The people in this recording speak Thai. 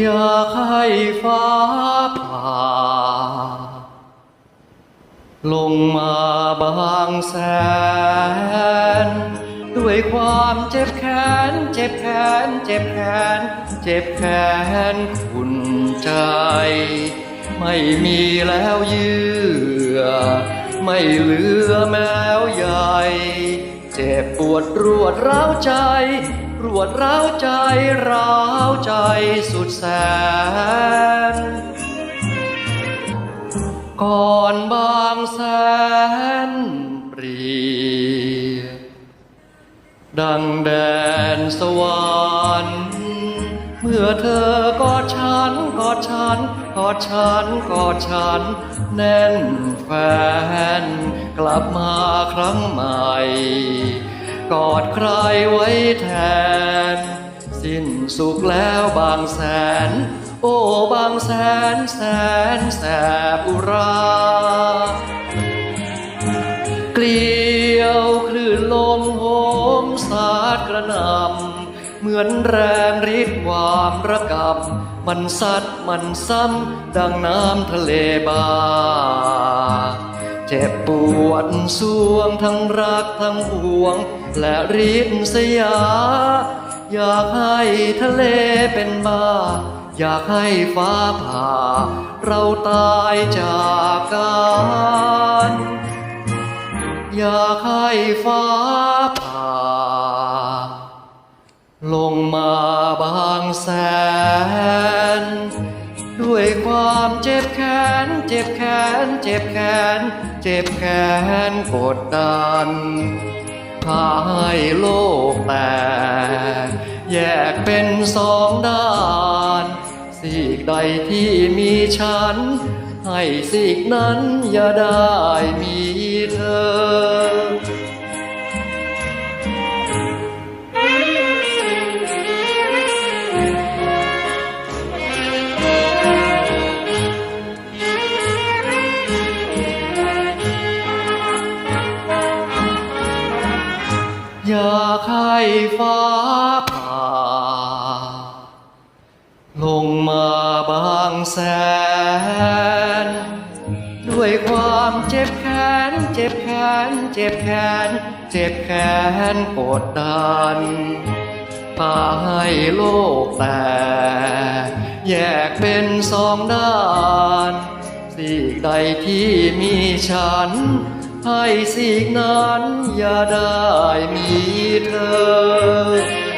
อยากให้ฟ้าผ่า ลงมาบางแสน ด้วยความเจ็บแค้นเจ็บแค้นเจ็บแค้นเจ็บแค้นขุนใจ ไม่มีแล้วเยื่อ ไม่เหลือแมวใหญ่ เจ็บปวดรวดร้าวใจ รวดร้าวใจร้าวใจสุดแสน ก่อนบางแสนเปรียบดังแดนสวรรค์เมื่อเธอกอดฉันกอดฉันกอดฉันกอดฉัน แน่นแฟน กลับมาครั้งใหม่กอดใครไว้แทน สุขแล้วบางแสน โอ้บางแสนแสนแสบอุรา เกลียวคลื่นลมโหมสาดกระนำเหมือนแรงฤทธิ์ความระกำมันซัดมันซ้ำดังน้ำทะเลบาเจ็บปวดสวงทั้งรักทั้งห่วง และริษยา อยากให้ทะเลเป็นบ้า อยากให้ฟ้าผ่า เราตายจากกันอยากให้ฟ้าผ่า ลงมาบางแสน ด้วยความเจ็บแค้นเจ็บแค้นเจ็บแค้นเจ็บแค้นกดดันพาให้โลกแตก เป็นสองด้าน สีกใดที่มีฉัน ให้สีกนั้นอย่าได้มีเธออยากให้ฟ้า แสน ด้วยความเจ็บแค้นเจ็บแค้นเจ็บแค้นเจ็บแค้นกดดันพาให้โลกแตกแยกเป็นสองด้านสิ่งใดที่มีฉัน ให้สิ่งนั้นอย่าได้มีเธอ